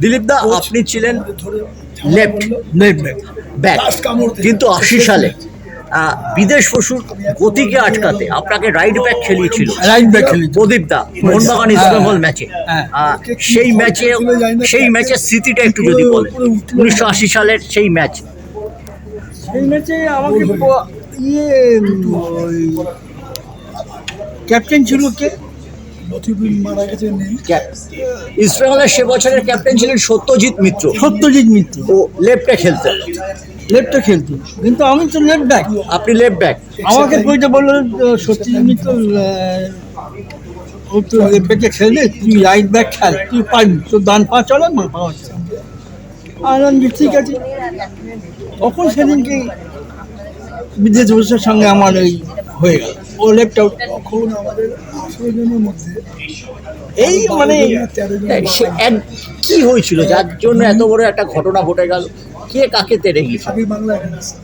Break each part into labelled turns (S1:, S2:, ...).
S1: দিলীপ দা আপনি ছিলেন left
S2: left back
S1: কিন্তু আশি সালে বিদেশ পশুর গতিকে আটকাতে আপনাকে রাইট ব্যাক খেলিয়েছিল।
S2: রাইট ব্যাক খেলি
S1: প্রদীপ দা মোহনবাগান ইস্ট বেঙ্গল ম্যাচে
S2: হ্যাঁ।
S1: সেই ম্যাচে সেই ম্যাচের স্মৃতিটা একটু যদি বলেন। উনিশশো আশি সালের সেই ম্যাচ
S2: সেই ম্যাচে আমাকে ইয়ে ক্যাপ্টেন ছিল কে?
S3: লতিফুল মারা
S1: সে বছরের ক্যাপ্টেন ছিলেন সত্যজিৎ মিত্র।
S2: সত্যজিৎ মিত্র।
S1: ও লেফটে খেলতেন।
S2: লেফটে খেলতো। কিন্তু আমি তো লেফট ব্যাক
S1: আপনি লেফট ব্যাক
S2: আমাকে কইতে বলল সত্যজিৎ মিত্র ও তো লেফট ব্যাকে খেলে তুই রাইট ব্যাক খেল তুই পারবি। তোর ডান পা চলে মা পা আর আমি ঠিক আছে। তখন সেদিনকে বিদেশ বসের সঙ্গে আমার ওই হয়ে গেল। ও লেফট আউট
S3: তখন আমাদের আঠেরো জনের মধ্যে।
S2: এই মানে
S3: তেরো
S1: সে এক- কি হয়েছিল? যার জন্য এত বড় একটা ঘটনা ঘটে গেল। কে কাকে তেড়ে গিয়েছে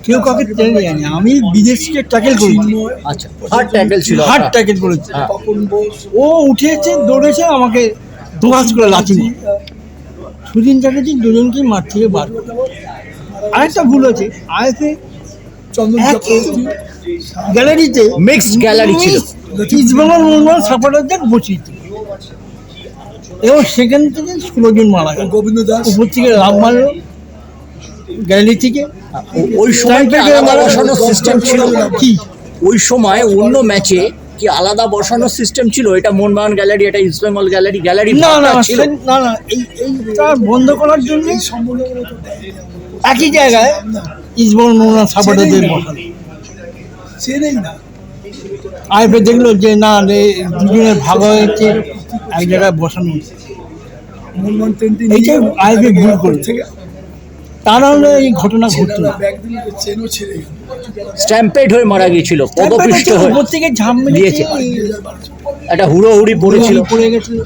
S2: কেউ কাউকে টেনে জানি আমি বিদেশকে ট্যাকেল করি
S1: আচ্ছা হার্ড ট্যাকেল ছিল
S2: হার্ড ট্যাকেল করেছি।
S1: হ্যাঁ।
S2: ও উঠেছে দৌড়েছে আমাকে দুহাস করে মারে। সুদিন চ্যাটার্জি দুজনকেই মাঠ থেকে বার আরেকটা ভুল আছে আয়তে গ্যালারিতে
S1: gallery ছিল।
S2: ইস্টবেঙ্গল সাপোর্টারদের এবং সেখান থেকে ষোলো জন মারা গেল।
S3: গোবিন্দ দাস।
S2: উপর থেকে মারলো গ্যালারি থেকে।
S1: ওই সময় বসানোর সিস্টেম ছিল?
S2: কি?
S1: ওই সময় অন্য ম্যাচে কি আলাদা বসানোর সিস্টেম ছিল? এটা মোহনবাগান গ্যালারি এটা ইস্ট বেঙ্গল গ্যালারি গ্যালারি
S2: না না না না এইটা বন্ধ করার জন্য। একই জায়গায় সাপোর্টারদের
S3: চেনেই না।
S2: বসানো
S3: চেনেই না।
S2: আইপে দেখল যে না রে দুজনের ভাগ হয়েছে এক জায়গায় বসানো এইটাই আইপে ভুল করে
S3: থেকে
S2: তা নাহলে এই ঘটনা
S3: গেল
S1: স্ট্যাম্পেড হয়ে মারা গিয়েছিল পদপিষ্ট হয়ে
S2: উপর থেকে ঝাম
S1: দিয়েছে। একটা হুড়োহুড়ি পড়েছিল।
S2: পড়ে গেছিল।